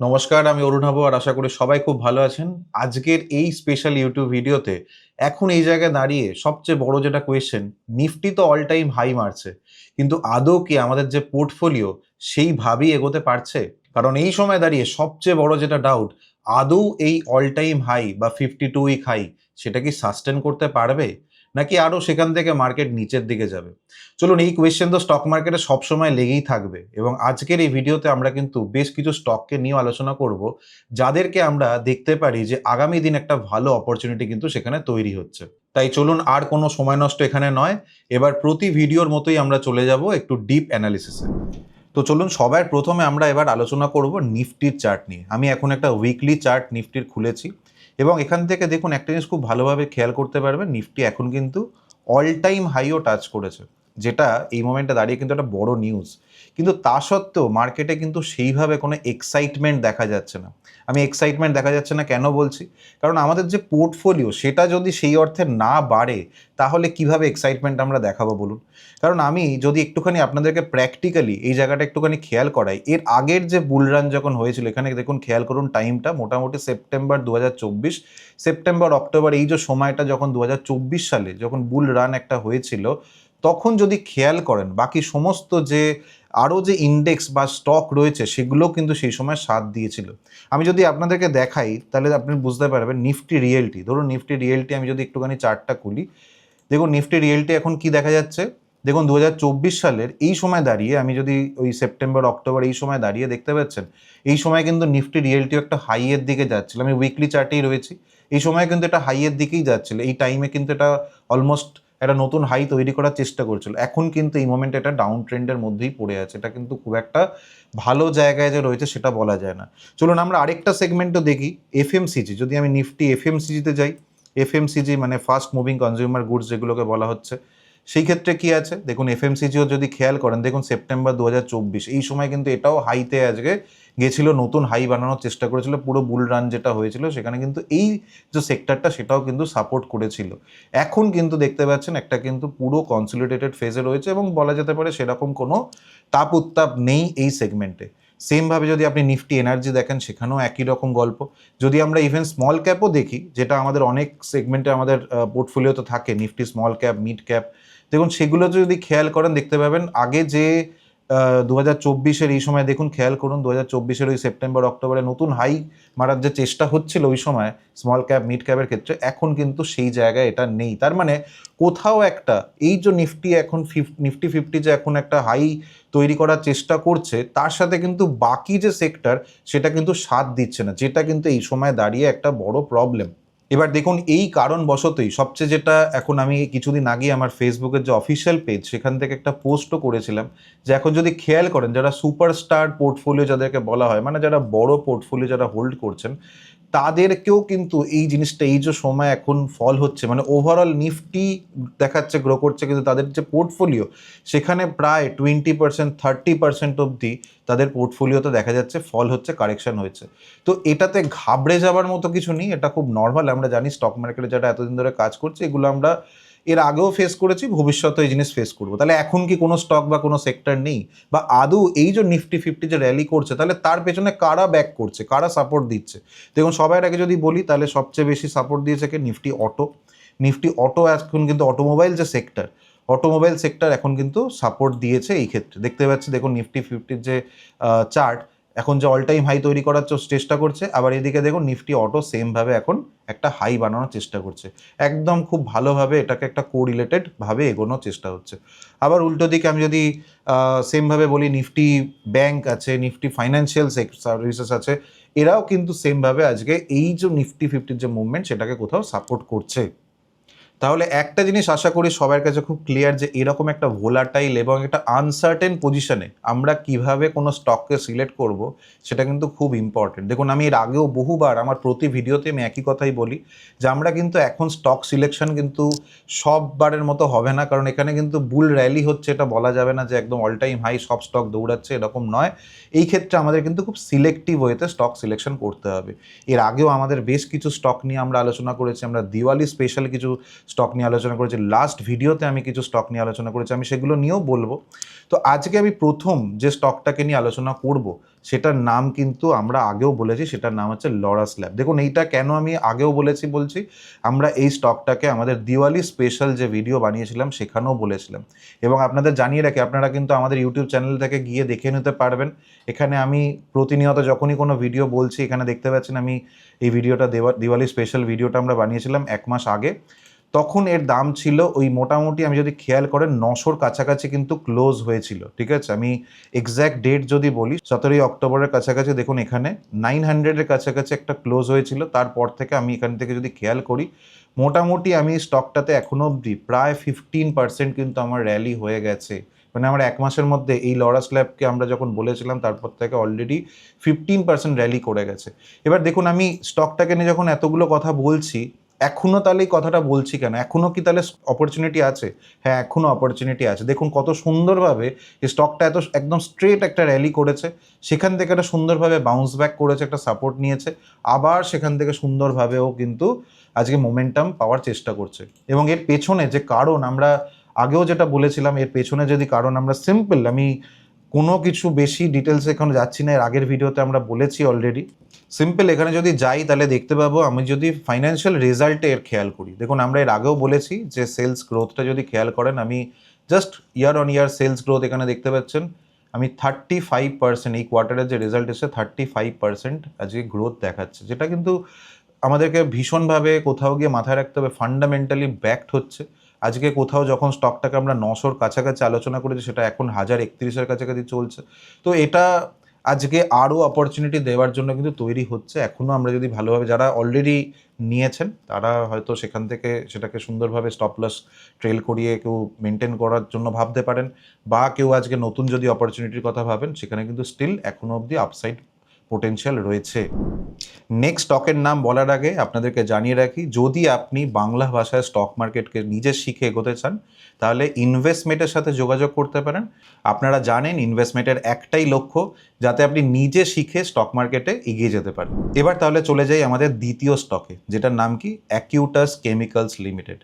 নমস্কার, আমি অরুণাভ আর আশা করি সবাই খুব ভালো আছেন। আজকের এই স্পেশাল ইউটিউব ভিডিওতে এখন এই জায়গায় দাঁড়িয়ে সবচেয়ে বড় যেটা কোয়েশ্চেন নিফটি তো অল টাইম হাই মারছে। কিন্তু আদৌ কি আমাদের যে পোর্টফোলিও সেইভাবেই এগোতে পারছে? কারণ এই সময় দাঁড়িয়ে সবচেয়ে বড় যেটা ডাউট আদৌ এই অল টাইম হাই বা ফিফটি টু উইক হাই সেটা কি সাস্টেন করতে পারবে? নাকি আরও সেখান থেকে মার্কেট নিচের দিকে যাবে? চলুন, এই কোয়েশ্চেন তো স্টক মার্কেটে সবসময় লেগেই থাকবে এবং আজকের এই ভিডিওতে আমরা কিন্তু বেশ কিছু স্টককে নিয়েও আলোচনা করব, যাদেরকে আমরা দেখতে পারি যে আগামী দিন একটা ভালো অপরচুনিটি কিন্তু সেখানে তৈরি হচ্ছে। তাই চলুন, আর কোনো সময় নষ্ট এখানে নয়। এবার প্রতি ভিডিওর মতোই আমরা চলে যাব একটু ডিপ অ্যানালিসিসে তো চলুন, সবার প্রথমে আমরা এবার আলোচনা করব নিফটির চার্ট নিয়ে। আমি এখন একটা উইকলি চার্ট নিফটির খুলেছি। এবং এখান থেকে দেখুন একটা জিনিস খুব ভালোভাবে খেয়াল করতে পারবেন, নিফটি এখন কিন্তু অল টাইম হাইও টাচ করেছে। যেটা এই মোমেন্টে দাঁড়িয়ে কিন্তু একটা বড় নিউজ কিন্তু তা সত্ত্বেও মার্কেটে কিন্তু সেইভাবে কোনো এক্সাইটমেন্ট দেখা যাচ্ছে না। আমি এক্সাইটমেন্ট দেখা যাচ্ছে না কেন বলছি? কারণ আমাদের যে পোর্টফোলিও সেটা যদি সেই অর্থে না বাড়ে, তাহলে কীভাবে এক্সাইটমেন্ট আমরা দেখাবো বলুন? কারণ আমি যদি একটুখানি আপনাদেরকে প্র্যাকটিক্যালি এই জায়গাটা একটুখানি খেয়াল করাই, এর আগের যে বুলরান যখন হয়েছিল, এখানে দেখুন খেয়াল করুন টাইমটা মোটামুটি সেপ্টেম্বর দু হাজার চব্বিশ সেপ্টেম্বর অক্টোবর এই যে সময়টা যখন দু হাজার চব্বিশ সালে যখন বুল রান একটা হয়েছিল তখন যদি খেয়াল করেন, বাকি সমস্ত যে আরও যে ইন্ডেক্স বা স্টক রয়েছে সেগুলো কিন্তু সেই সময় সাথ দিয়েছিল। আমি যদি আপনাদেরকে দেখাই, তাহলে আপনি বুঝতে পারবেন নিফটি রিয়েলটি ধরুন নিফটি রিয়েলটি আমি যদি একটুখানি চার্টটা খুলি, দেখুন নিফটি রিয়েলটি এখন কি দেখা যাচ্ছে? দেখুন দু হাজার চব্বিশ সালের এই সময় দাঁড়িয়ে, আমি যদি ওই সেপ্টেম্বর অক্টোবর এই সময় দাঁড়িয়ে দেখতে পাচ্ছেন, এই সময় কিন্তু নিফটি রিয়েলটিও একটা হাইয়ের দিকে যাচ্ছিল। আমি উইকলি চার্টেই রয়েছি। এই সময় কিন্তু এটা হাইয়ের দিকেই যাচ্ছিল। এই টাইমে কিন্তু এটা অলমোস্ট একটা নতুন হাই তৈরি করার চেষ্টা করছিল। এখন কিন্তু এই মোমেন্ট এটা ডাউন ট্রেন্ডের মধ্যেই পড়ে আছে। এটা কিন্তু খুব একটা ভালো জায়গায় যে রয়েছে সেটা বলা যায় না। চলুন আমরা আরেকটা সেগমেন্টও দেখি। এফএমসিজি যদি আমি নিফটি এফএমসিজিতে যাই এফএমসিজি মানে ফাস্ট মুভিং কনজিউমার গুডস যেগুলোকে বলা হচ্ছে সেই ক্ষেত্রে কি আছে? দেখুন এফএমসিজিও যদি খেয়াল করেন, দেখুন সেপ্টেম্বর দু হাজার চব্বিশ, এই সময় কিন্তু এটাও হাইতে আজকে গেছিল, নতুন হাই বানানোর চেষ্টা করেছিল, পুরো বুল রান যেটা হয়েছিল, সেখানে কিন্তু এই যে সেক্টরটা সেটাও কিন্তু সাপোর্ট করেছিল। এখন কিন্তু দেখতে পাচ্ছেন, একটা কিন্তু পুরো কনসলিডেটেড ফেজে রয়েছে এবং বলা যেতে পারে সেরকম কোনো তাপ উত্তাপ নেই এই সেগমেন্টে সেমভাবে যদি আপনি নিফটি এনার্জি দেখেন, সেখানেও একই রকম গল্প। যদি আমরা ইভেন স্মল ক্যাপও দেখি, যেটা আমাদের অনেক সেগমেন্টে আমাদের পোর্টফোলিওতে থাকে Nifty small cap mid cap দেখুন, সেগুলো যদি খেয়াল করেন, দেখতে পাবেন, আগে যে দু হাজার চব্বিশের এই সময় দেখুন, খেয়াল করুন দু হাজার চব্বিশের ওই সেপ্টেম্বর, অক্টোবরে নতুন হাই মারার যে চেষ্টা হচ্ছিল ওই সময় স্মল ক্যাপ মিড ক্যাপের ক্ষেত্রে, এখন কিন্তু সেই জায়গায় এটা নেই। তার মানে কোথাও একটা, এই যে নিফটি এখন নিফটি ফিফটি যে এখন একটা হাই তৈরি করার চেষ্টা করছে, তার সাথে কিন্তু বাকি যে সেক্টর সেটা কিন্তু সাথ দিচ্ছে না, যেটা কিন্তু এই সময় দাঁড়িয়ে একটা বড় প্রবলেম এবার দেখুন, এই কারণবশতই সবচেয়ে যেটা এখন আমি কিছুদিন আগে আমার ফেসবুকের যে অফিসিয়াল পেজ সেখান থেকে একটা পোস্টও করেছিলাম যে এখন যদি খেয়াল করেন, যারা সুপারস্টার পোর্টফোলিও যাদেরকে বলা হয় মানে যারা বড় পোর্টফোলিও যারা হোল্ড করছেন তাদেরকেও কিন্তু এই জিনিসটা, এই যে সময় এখন ফল হচ্ছে মানে ওভারঅল নিফটি দেখাচ্ছে গ্রো করছে, কিন্তু তাদের যে পোর্টফোলিও সেখানে প্রায় টোয়েন্টি পার্সেন্ট থার্টি পার্সেন্ট অবধি তাদের পোর্টফোলিওতে দেখা যাচ্ছে ফল হচ্ছে কারেকশন হয়েছে। তো এটাতে ঘাবড়ে যাওয়ার মতো কিছু নেই, এটা খুব নর্মাল আমরা জানি স্টক মার্কেটে যারা এতদিন ধরে কাজ করছে, এগুলো আমরা এর আগেও ফেস করেছি ভবিষ্যতে এই জিনিস ফেস করব। তাহলে এখন কি কোনো স্টক বা কোনো সেক্টর নেই? বা আদৌ এই যে নিফটি ফিফটি যে র্যালি করছে, তাহলে তার পেছনে কারা ব্যাক করছে? কারা সাপোর্ট দিচ্ছে? দেখুন সবার আগে যদি বলি, তাহলে সবচেয়ে বেশি সাপোর্ট দিয়েছে কি? নিফটি অটো নিফটি অটো এখন কিন্তু অটোমোবাইল যে সেক্টর অটোমোবাইল সেক্টর এখন কিন্তু সাপোর্ট দিয়েছে এই ক্ষেত্রে। দেখতে পাচ্ছি, দেখুন নিফটি ফিফটির যে চার্ট এখন যে অল টাইম হাই তৈরি করার চেষ্টা করছে, আবার এদিকে দেখুন নিফটি অটো সেমভাবে এখন একটা হাই বানানোর চেষ্টা করছে। একদম খুব ভালোভাবে এটাকে একটা কো রিলেটেড ভাবে এগোনোর চেষ্টা হচ্ছে। আবার উল্টো দিকে আমি যদি সেমভাবে বলি নিফটি ব্যাংক আছে নিফটি ফাইন্যান্সিয়াল সার্ভিসেস আছে, এরাও কিন্তু সেমভাবে আজকে এই যে নিফটি ফিফটির যে মুভমেন্ট সেটাকে কোথাও সাপোর্ট করছে। তাহলে একটা জিনিস আশা করি সবার কাছে খুব ক্লিয়ার যে এরকম একটা ভোলাটাইল এবং একটা আনসার্টেন পজিশনে আমরা কীভাবে কোনো স্টককে সিলেক্ট করব, সেটা কিন্তু খুব ইম্পর্টেন্ট দেখুন, আমি এর আগেও বহুবার আমার প্রতি ভিডিওতে আমি একই কথাই বলি যে আমরা কিন্তু এখন স্টক সিলেকশন কিন্তু সববারের মতো হবে না, কারণ এখানে কিন্তু বুল র্যালি হচ্ছে, এটা বলা যাবে না যে একদম অল টাইম হাই সব স্টক দৌড়াচ্ছে, এরকম নয়। এই ক্ষেত্রে আমাদের কিন্তু খুব সিলেক্টিভ ওয়েতে স্টক সিলেকশন করতে হবে। এর আগেও আমাদের বেশ কিছু স্টক নিয়ে আমরা আলোচনা করেছি, আমরা দিওয়ালি স্পেশাল কিছু স্টক নিয়ে আলোচনা করেছি। লাস্ট ভিডিওতে আমি কিছু স্টক নিয়ে আলোচনা করেছি। আমি সেগুলো নিয়েও বলব। তো আজকে আমি প্রথম যে স্টকটাকে নিয়ে আলোচনা করব, সেটার নাম কিন্তু আমরা আগেও বলেছি, সেটার নাম হচ্ছে লরাস ল্যাব দেখুন, এইটা কেন আমি আগেও বলেছি, বলছি? আমরা এই স্টকটাকে আমাদের দিওয়ালি স্পেশাল যে ভিডিও বানিয়েছিলাম, সেখানেও বলেছিলাম। এবং আপনাদের জানিয়ে রাখি, আপনারা কিন্তু আমাদের ইউটিউব চ্যানেল থেকে গিয়ে দেখে নিতে পারবেন। এখানে আমি প্রতিনিয়ত যখনই কোনো ভিডিও বলছি, এখানে দেখতে পাচ্ছেন আমি এই ভিডিওটা দেওয়া দিওয়ালি স্পেশাল ভিডিওটা আমরা বানিয়েছিলাম এক মাস আগে। তখন এর দাম ছিল ওই মোটামুটি আমি যদি খেয়াল করেন নশোর কাছাকাছি কিন্তু ক্লোজ হয়েছিল, ঠিক আছে? আমি এক্স্যাক্ট ডেট যদি বলি, সতেরোই অক্টোবরের কাছাকাছি দেখুন এখানে নাইন হান্ড্রেডের কাছাকাছি একটা ক্লোজ হয়েছিল। তারপর থেকে আমি এখান থেকে যদি খেয়াল করি, মোটামুটি আমি স্টকটাতে এখনও অবধি প্রায় ফিফটিন পার্সেন্ট কিন্তু আমার র্যালি হয়ে গেছে। মানে আমার এক মাসের মধ্যে এই লরাস ল্যাবকে আমরা যখন বলেছিলাম, তারপর থেকে অলরেডি ফিফটিন পার্সেন্ট র্যালি করে গেছে। এবার দেখুন আমি স্টকটাকে নিয়ে যখন এতগুলো কথা বলছি এখনও তাহলে এই কথাটা বলছি কেন? এখনও কি তাহলে অপরচুনিটি আছে? হ্যাঁ এখনও অপরচুনিটি আছে। দেখুন কত সুন্দরভাবে এই স্টকটা এত একদম স্ট্রেট একটা র্যালি করেছে। সেখান থেকে একটা সুন্দরভাবে বাউন্স ব্যাক করেছে, একটা সাপোর্ট নিয়েছে। আবার সেখান থেকে সুন্দরভাবেও কিন্তু আজকে মোমেন্টাম পাওয়ার চেষ্টা করছে। এবং এর পেছনে যে কারণ, আমরা আগেও যেটা বলেছিলাম, এর পেছনে যদি কারণ আমরা সিম্পল আমি কোনো কিছু বেশি ডিটেলস এখানে যাচ্ছি না, এর আগের ভিডিওতে আমরা বলেছি অলরেডি সিম্পল এখানে যদি যাই তাহলে দেখতে পাবো, আমি যদি ফাইন্যান্সিয়াল রেজাল্টে এর খেয়াল করি। দেখুন, আমরা এর আগেও বলেছি যে সেলস গ্রোথটা যদি খেয়াল করেন, আমি just year on year sales growth এখানে দেখতে পাচ্ছেন, আমি থার্টি ফাইভ পার্সেন্ট এই কোয়ার্টারের যে রেজাল্ট এসেছে থার্টি ফাইভ পার্সেন্ট আজকে গ্রোথ দেখাচ্ছে। যেটা কিন্তু আমাদেরকে ভীষণভাবে কোথাও গিয়ে মাথায় রাখতে হবে ফান্ডামেন্টালি ব্যাকড হচ্ছে। আজকে কোথাও যখন স্টকটাকে আমরা নশোর কাছাকাছি আলোচনা করেছি, সেটা এখন হাজার একত্রিশের কাছাকাছি চলছে। তো এটা আজকে আরও অপরচুনিটি দেওয়ার জন্য কিন্তু তৈরি হচ্ছে। এখনও আমরা যদি ভালোভাবে যারা অলরেডি নিয়েছেন, তারা হয়তো সেখান থেকে সেটাকে সুন্দরভাবে স্টপলস ট্রেল করিয়ে কেউ মেনটেন করার জন্য ভাবতে পারেন, বা কেউ আজকে নতুন যদি অপরচুনিটির কথা ভাবেন, সেখানে কিন্তু স্টিল এখনও অবধি আপসাইড পোটেনশিয়াল রয়েছে। নেক্সট স্টকের নাম বলার আগে আপনাদেরকে জানিয়ে রাখি, যদি আপনি বাংলা ভাষায় স্টক মার্কেটকে নিজে শিখে এগোতে চান, তাহলে ইনভেস্টমেন্টের সাথে যোগাযোগ করতে পারেন। আপনারা জানেন ইনভেস্টমেন্টের একটাই লক্ষ্য, যাতে আপনি নিজে শিখে স্টক মার্কেটে এগিয়ে যেতে পারেন। এবার তাহলে চলে যাই আমাদের দ্বিতীয় স্টকে যেটার নাম কি? অ্যাকিউটাস কেমিক্যালস লিমিটেড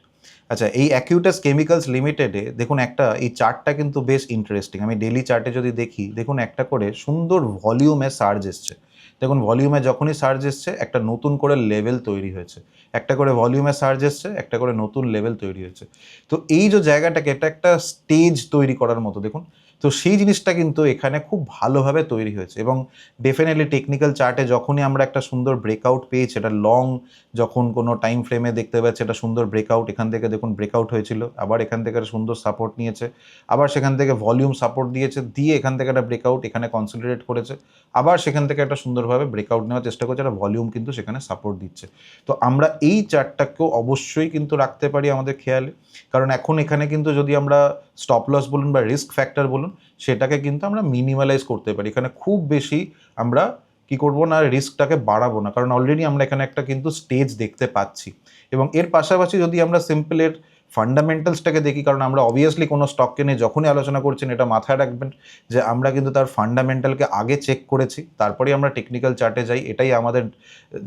আচ্ছা এই অ্যাকিউটাস কেমিক্যালস লিমিটেডে দেখুন একটা, এই চার্টটা কিন্তু বেশ ইন্টারেস্টিং আমি ডেলি চার্টে যদি দেখি, দেখুন একটা করে সুন্দর ভলিউমে সার্জ এসছে। দেখুন ভলিউমে যখনই সার্জ এসছে, একটা নতুন করে লেভেল তৈরি হয়েছে। একটা করে ভলিউমে সার্জ এসছে, একটা করে নতুন লেভেল তৈরি হয়েছে। তো এই যে জায়গাটাকে, এটা একটা স্টেজ তৈরি করার মতো। দেখুন তো সেই জিনিসটা কিন্তু এখানে খুব ভালোভাবে তৈরি হয়েছে এবং ডেফিনেটলি টেকনিক্যাল চার্টে যখনই আমরা একটা সুন্দর ব্রেকআউট পেয়েছি এটা লং যখন কোনো টাইম ফ্রেমে দেখতে পাচ্ছি এটা সুন্দর ব্রেকআউট এখান থেকে দেখুন ব্রেকআউট হয়েছিল, আবার এখান থেকে একটা সুন্দর সাপোর্ট নিয়েছে, আবার সেখান থেকে ভলিউম সাপোর্ট দিয়েছে, দিয়ে এখান থেকে একটা ব্রেকআউট এখানে কনসিডারেট করেছে, আবার সেখান থেকে একটা সুন্দরভাবে ব্রেকআউট নেওয়ার চেষ্টা করছে, একটা ভলিউম কিন্তু সেখানে সাপোর্ট দিচ্ছে। তো আমরা এই চার্টটাকেও অবশ্যই কিন্তু রাখতে পারি আমাদের খেয়ালে, কারণ এখন এখানে কিন্তু যদি আমরা স্টপ লস বলুন বা রিস্ক ফ্যাক্টর বলুন সেটাকে কিন্তু আমরা মিনিমালাইজ করতে পারি। এখানে খুব বেশি আমরা কি করব না রিস্কটাকে বাড়াবো না। কারণ অলরেডি আমরা এখানে একটা কিন্তু স্টেজ দেখতে পাচ্ছি। এবং এর পাশাপাশি যদি আমরা সিম্পলের ফান্ডামেন্টালসটাকে দেখি, কারণ আমরা অবভিয়াসলি কোনো স্টককে নিয়ে যখনই আলোচনা করছেন এটা মাথায় রাখবেন যে আমরা কিন্তু তার ফান্ডামেন্টালকে আগে চেক করেছি, তারপরেই আমরা টেকনিক্যাল চার্টে যাই, এটাই আমাদের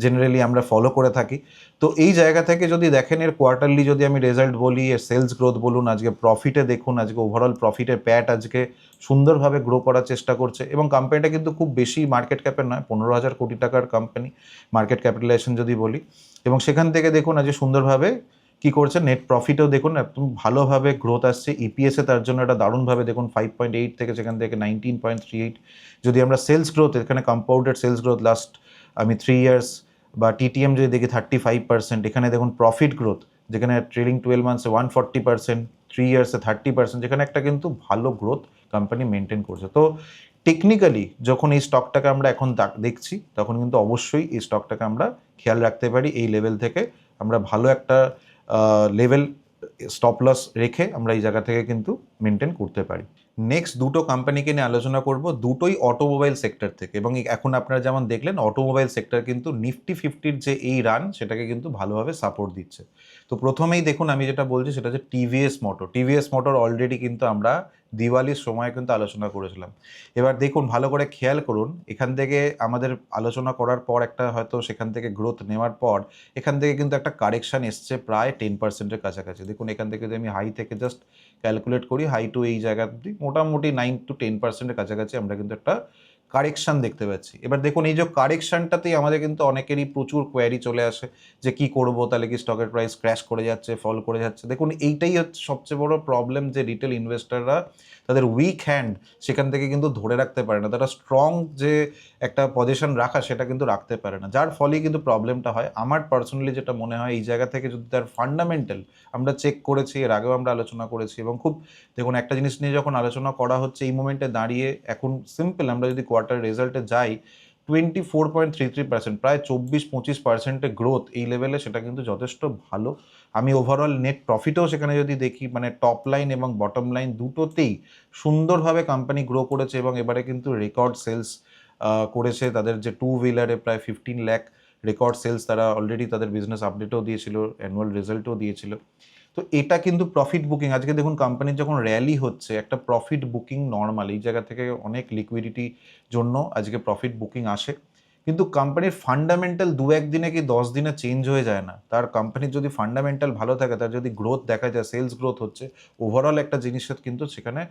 জেনারেলি আমরা ফলো করে থাকি। তো এই জায়গা থেকে যদি দেখেন, এর কোয়ার্টারলি যদি আমি রেজাল্ট বলি, এর সেলস গ্রোথ বলুন, আজকে প্রফিটে দেখুন, আজকে ওভারঅল প্রফিটের প্যাট আজকে সুন্দরভাবে গ্রো করার চেষ্টা করছে, এবং কোম্পানিটা কিন্তু খুব বেশি মার্কেট ক্যাপের নয়, পনেরো হাজার কোটি টাকার কোম্পানি মার্কেট ক্যাপিটালাইজেশন যদি বলি, এবং সেখান থেকে দেখুন, আজকে সুন্দরভাবে কি করছে? নেট প্রফিটও দেখুন, একদম ভালোভাবে গ্রোথ আসছে। ইপিএসে তার জন্য এটা দারুণভাবে দেখুন ফাইভ পয়েন্ট এইট থেকে সেখান থেকে নাইনটিন পয়েন্ট থ্রি এইট যদি আমরা সেলস গ্রোথ এখানে কম্পাউন্ডেড সেলস গ্রোথ লাস্ট আমি থ্রি ইয়ার্স বা টিটিএম যদি দেখি থার্টি ফাইভ পার্সেন্ট এখানে দেখুন প্রফিট গ্রোথ যেখানে ট্রেলিং টুয়েলভ মান্থসে ওয়ান ফর্টি পার্সেন্ট থ্রি ইয়ার্সে থার্টি পার্সেন্ট যেখানে একটা কিন্তু ভালো গ্রোথ কোম্পানি মেনটেন করছে। তো টেকনিক্যালি যখন এই স্টকটাকে আমরা এখন দেখছি, তখন কিন্তু অবশ্যই এই স্টকটাকে আমরা খেয়াল রাখতে পারি। এই লেভেল থেকে আমরা ভালো একটা লেভেল স্টপ লস রেখে আমরা এই জায়গা থেকে কিন্তু মেনটেন করতে পারি। নেক্সট দুটো কোম্পানিকে নিয়ে আলোচনা করব, দুটোই অটোমোবাইল সেক্টর থেকে। এবং এখন আপনারা যেমন দেখলেন অটোমোবাইল সেক্টর কিন্তু নিফটি ফিফটির যে এই রান সেটাকে কিন্তু ভালোভাবে সাপোর্ট দিচ্ছে। তো প্রথমেই দেখুন আমি যেটা বলছি সেটা হচ্ছে TVS motor. TVS motor already কিন্তু আমরা দিওয়ালির সময় কিন্তু আলোচনা করেছিলাম। এবার দেখুন, ভালো করে খেয়াল করুন, এখান থেকে আমাদের আলোচনা করার পর একটা হয়তো সেখান থেকে গ্রোথ নেওয়ার পর এখান থেকে কিন্তু একটা কারেকশন এসছে প্রায় টেন পার্সেন্টের কাছাকাছি। দেখুন, এখান থেকে যদি আমি হাই থেকে জাস্ট ক্যালকুলেট করি হাই টু এই জায়গা মোটামুটি নাইন টু টেন পার্সেন্টের কাছাকাছি আমরা কিন্তু একটা কারেকশন দেখতে পাচ্ছি। এবার দেখুন, এই যে কারেকশনটাতেই আমাদের কিন্তু অনেকেরই প্রচুর কোয়ারি চলে আসে যে কি করব, তাহলে কি স্টকের প্রাইস ক্র্যাশ করে যাচ্ছে ফল করে যাচ্ছে। দেখুন, এইটাই হচ্ছে সবচেয়ে বড় প্রবলেম যে রিটেল ইনভেস্টররা তাদের উইক হ্যান্ড সেখান থেকে কিন্তু ধরে রাখতে পারে না। তারা স্ট্রং যে একটা পজিশন রাখা সেটা কিন্তু রাখতে পারে না। যার ফলেই কিন্তু প্রবলেমটা হয়। আমার পার্সোনালি যেটা মনে হয়, এই জায়গা থেকে যদি তার ফান্ডামেন্টাল আমরা চেক করেছি, এর আগেও আমরা আলোচনা করেছি এবং খুব, দেখুন, একটা জিনিস নিয়ে যখন আলোচনা করা হচ্ছে, এই মোমেন্টে দাঁড়িয়ে এখন সিম্পল আমরা যদি কোয়ার্টার রেজাল্টে যাই twenty four point three three percent প্রায় চব্বিশ পঁচিশ পার্সেন্টের গ্রোথ এই লেভেলে সেটা কিন্তু যথেষ্ট ভালো। আমি ওভারঅল নেট প্রফিটও সেখানে যদি দেখি মানে টপ লাইন এবং বটম লাইন দুটোতেই সুন্দরভাবে কোম্পানি গ্রো করেছে এবং এবারে কিন্তু রেকর্ড সেলস করেছে। তাদের যে টু হুইলারে প্রায় ফিফটিন ল্যাক রেকর্ড সেলস তারা অলরেডি তাদের বিজনেস আপডেটও দিয়েছিল অ্যানুয়াল রেজাল্টও দিয়েছিল। তো এটা কিন্তু প্রফিট বুকিং আজকে দেখুন কোম্পানির যখন র্যালি হচ্ছে, একটা প্রফিট বুকিং নর্মাল এই জায়গা থেকে অনেক লিকুইডিটি জন্য আজকে প্রফিট বুকিং আসে। কিন্তু কোম্পানির ফান্ডামেন্টাল দু একদিনে কি দশ দিনে চেঞ্জ হয়ে যায় না? তার কোম্পানির যদি ফান্ডামেন্টাল ভালো থাকে, তার যদি গ্রোথ দেখা যায় সেলস গ্রোথ হচ্ছে ওভারঅল একটা জিনিসের কিন্তু সেখানে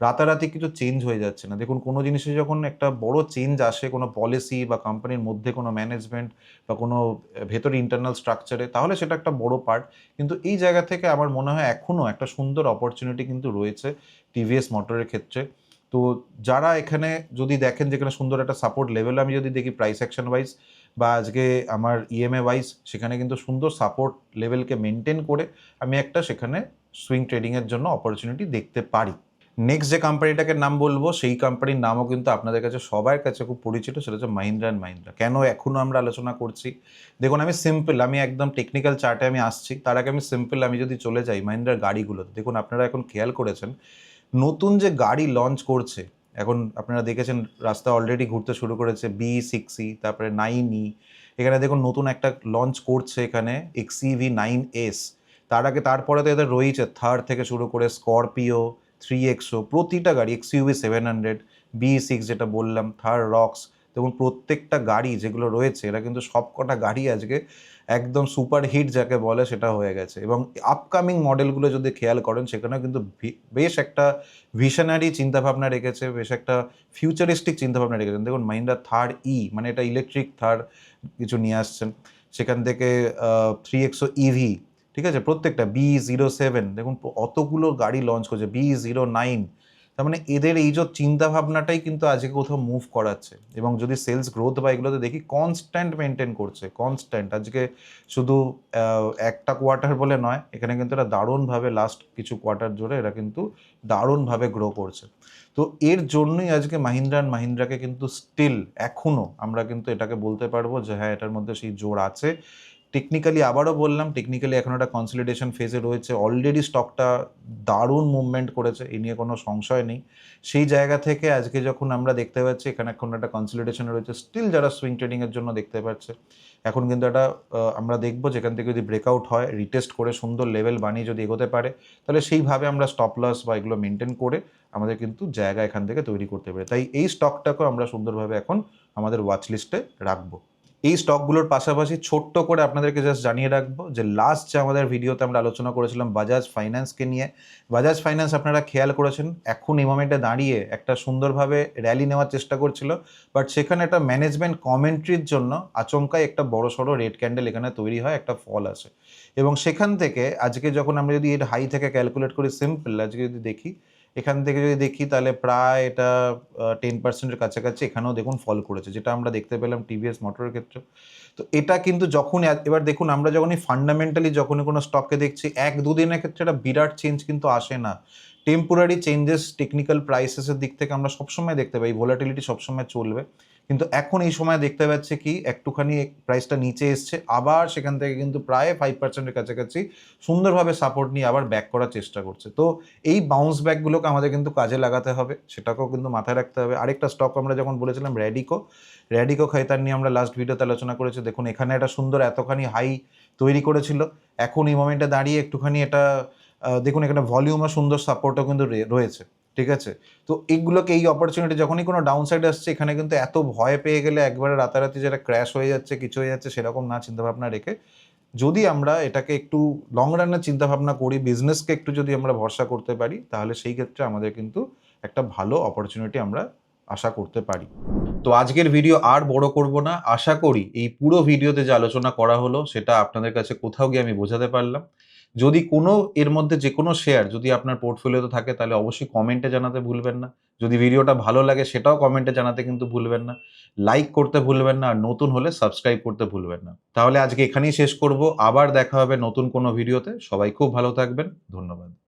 রাতারাতি কিছু চেঞ্জ হয়ে যাচ্ছে না। দেখুন, কোনো জিনিসে যখন একটা বড় চেঞ্জ আসে, কোনো পলিসি বা কোম্পানির মধ্যে কোনো ম্যানেজমেন্ট বা কোনো ভেতরে ইন্টারনাল স্ট্রাকচারে তাহলে সেটা একটা বড় পার্ট কিন্তু এই জায়গা থেকে আমার মনে হয় এখনও একটা সুন্দর অপরচুনিটি কিন্তু রয়েছে টিভিএস মোটরের ক্ষেত্রে। তো যারা এখানে যদি দেখেন যেখানে সুন্দর একটা সাপোর্ট লেভেল আমি যদি দেখি প্রাইস অ্যাকশন ওয়াইজ বা আজকে আমার ইএমএ ওয়াইজ সেখানে কিন্তু সুন্দর সাপোর্ট লেভেলকে মেনটেন করে আমি একটা সেখানে সুইং ট্রেডিংয়ের জন্য অপরচুনিটি দেখতে পারি। নেক্সট যে কোম্পানিটাকে নাম বলব, সেই কোম্পানির নামও কিন্তু আপনাদের কাছে, সবার কাছে খুব পরিচিত, সেটা হচ্ছে মাহিন্দ্রা অ্যান্ড মাহিন্দ্রা কেন এখনও আমরা আলোচনা করছি? দেখুন, আমি সিম্পল আমি একদম টেকনিক্যাল চার্টে আমি আসছি। তার আগে আমি সিম্পল আমি যদি চলে যাই মাহিন্দ্রার গাড়িগুলোতে। দেখুন, আপনারা এখন খেয়াল করেছেন, নতুন যে গাড়ি লঞ্চ করছে, এখন আপনারা দেখেছেন রাস্তা অলরেডি ঘুরতে শুরু করেছে বি সিক্সি তারপরে নাইন ই এখানে দেখুন, নতুন একটা লঞ্চ করছে এখানে এক্সিভি নাইন এস তার আগে, তারপরে তো এদের রয়েছে থার্ড থেকে শুরু করে স্করপিও থ্রি এক্সো প্রতিটা গাড়ি XUV seven hundred B six যেটা বললাম থার্ড রক্স দেখুন প্রত্যেকটা গাড়ি যেগুলো রয়েছে, এরা কিন্তু সবকটা গাড়ি আজকে একদম সুপার হিট যাকে বলে সেটা হয়ে গেছে। এবং আপকামিং মডেলগুলো যদি খেয়াল করেন, সেখানেও কিন্তু বেশ একটা ভিশনারি চিন্তাভাবনা রেখেছে, বেশ একটা ফিউচারিস্টিক চিন্তাভাবনা রেখেছেন দেখুন মাহিন্দ্রা থার্ড ই মানে এটা ইলেকট্রিক থার্ড কিছু নিয়ে আসছেন। সেখান থেকে থ্রি এক্সো ইভি ঠিক আছে? প্রত্যেকটা বি জিরো সেভেন দেখুন অতগুলো গাড়ি লঞ্চ করছে বি জিরো নাইন তার মানে এদের এই যে চিন্তা ভাবনাটাই কিন্তু আজকে কোথাও মুভ করাচ্ছে। এবং যদি সেলস গ্রোথ বা এগুলোতে দেখি কনস্ট্যান্ট মেনটেন করছে কনস্ট্যান্ট আজকে শুধু একটা কোয়ার্টার বলে নয়, এখানে কিন্তু এরা দারুণভাবে লাস্ট কিছু কোয়ার্টার জুড়ে এরা কিন্তু দারুণভাবে গ্রো করছে। তো এর জন্যই আজকে মাহিন্দ্রা অ্যান্ড মাহিন্দ্রাকে কিন্তু স্টিল এখনও আমরা কিন্তু এটাকে বলতে পারব যে হ্যাঁ এটার মধ্যে সেই জোর আছে। টেকনিক্যালি আবারও বললাম টেকনিক্যালি এখন একটা কনসলিডেশন ফেজে রয়েছে। অলরেডি স্টকটা দারুণ মুভমেন্ট করেছে এই নিয়ে কোনো সংশয় নেই। সেই জায়গা থেকে আজকে যখন আমরা দেখতে পাচ্ছি, এখানে এখন একটা কনসলিডেশন রয়েছে। স্টিল যারা সুইং ট্রেডিংয়ের জন্য দেখতে পাচ্ছে, এখন কিন্তু একটা আমরা দেখব যেখান থেকে যদি ব্রেকআউট হয় রিটেস্ট করে সুন্দর লেভেল বানিয়ে যদি এগোতে পারে, তাহলে সেইভাবে আমরা স্টপ লস বা এগুলো মেনটেন করে আমাদের কিন্তু জায়গা এখান থেকে তৈরি করতে পারে। তাই এই স্টকটাকেও আমরা সুন্দরভাবে এখন আমাদের ওয়াচ লিস্টে রাখব। এই স্টকগুলোর পাশাপাশি ছোট্ট করে আপনাদেরকে জাস্ট জানিয়ে রাখব যে লাস্ট যে আমাদের ভিডিওতে আমরা আলোচনা করেছিলাম বাজাজ ফাইন্যান্সকে নিয়ে বাজাজ ফাইন্যান্স আপনারা খেয়াল করেছেন, এখন এই মোমেন্টে দাঁড়িয়ে একটা সুন্দরভাবে র্যালি নেওয়ার চেষ্টা করছিল বাট সেখানে একটা ম্যানেজমেন্ট কমেন্ট্রির জন্য আচমকাই একটা বড় সড়ো রেড ক্যান্ডেল এখানে তৈরি হয়, একটা ফল আসে। এবং সেখান থেকে আজকে যখন আমরা যদি এর হাই থেকে ক্যালকুলেট করি সিম্পল আজকে যদি দেখি এখান থেকে যদি দেখি তাহলে প্রায় এটা টেন পার্সেন্টের কাছাকাছি এখানেও দেখুন ফল করেছে, যেটা আমরা দেখতে পেলাম টিভিএস মোটরের ক্ষেত্রে। তো এটা কিন্তু যখন এবার দেখুন আমরা যখনই ফান্ডামেন্টালি যখনই কোনো স্টককে দেখছি, এক দুদিনের ক্ষেত্রে একটা বিরাট চেঞ্জ কিন্তু আসে না। টেম্পোরারি চেঞ্জেস টেকনিক্যাল প্রাইসেসের দিক থেকে আমরা সবসময় দেখতে পাই ভোলাটিলিটি সবসময় চলবে। কিন্তু এখন এই সময় দেখতে পাচ্ছে কি, একটুখানি প্রাইসটা নিচে এসছে। আবার সেখান থেকে কিন্তু প্রায় ফাইভ পার্সেন্টের কাছাকাছি সুন্দরভাবে সাপোর্ট নিয়ে আবার ব্যাক করার চেষ্টা করছে। তো এই বাউন্স ব্যাকগুলোকে আমাদের কিন্তু কাজে লাগাতে হবে, সেটাকেও কিন্তু মাথায় রাখতে হবে। আরেকটা স্টক আমরা যখন বলেছিলাম র্যাডিকো র্যাডিকো খাইতার নিয়ে আমরা লাস্ট ভিডিওতে আলোচনা করেছি। দেখুন, এখানে একটা সুন্দর এতখানি হাই তৈরি করেছিল। এখন এই মোমেন্টে দাঁড়িয়ে একটুখানি এটা দেখুন, এখানে ভলিউম আর সুন্দর সাপোর্টও কিন্তু রয়েছে। ঠিক আছে? তো এইগুলোকে এই অপরচুনিটি যখনই কোনো ডাউন সাইড আসছে, এখানে কিন্তু এত ভয় পেয়ে গেলে একবারে রাতারাতি যেটা ক্র্যাশ হয়ে যাচ্ছে, কিছু হয়ে যাচ্ছে, সেরকম না চিন্তাভাবনা রেখে যদি আমরা এটাকে একটু লং রানের চিন্তাভাবনা করি বিজনেসকে একটু যদি আমরা ভরসা করতে পারি, তাহলে সেই ক্ষেত্রে আমাদের কিন্তু একটা ভালো অপরচুনিটি আমরা আশা করতে পারি। তো আজকের ভিডিও আর বড় করব না। আশা করি এই পুরো ভিডিওতে যে আলোচনা করা হলো, সেটা আপনাদের কাছে কোথাও গিয়ে আমি বোঝাতে পারলাম। যদি কোনো এর মধ্যে যে কোনো শেয়ার যদি আপনার পোর্টফোলিওতে থাকে, তাহলে অবশ্যই কমেন্টে জানাতে ভুলবেন না। যদি ভিডিওটা ভালো লাগে, সেটাও কমেন্টে জানাতে কিন্তু ভুলবেন না। লাইক করতে ভুলবেন না, আর নতুন হলে সাবস্ক্রাইব করতে ভুলবেন না। তাহলে আজকে এখানেই শেষ করব। আবার দেখা হবে নতুন কোনো ভিডিওতে। সবাই খুব ভালো থাকবেন। ধন্যবাদ।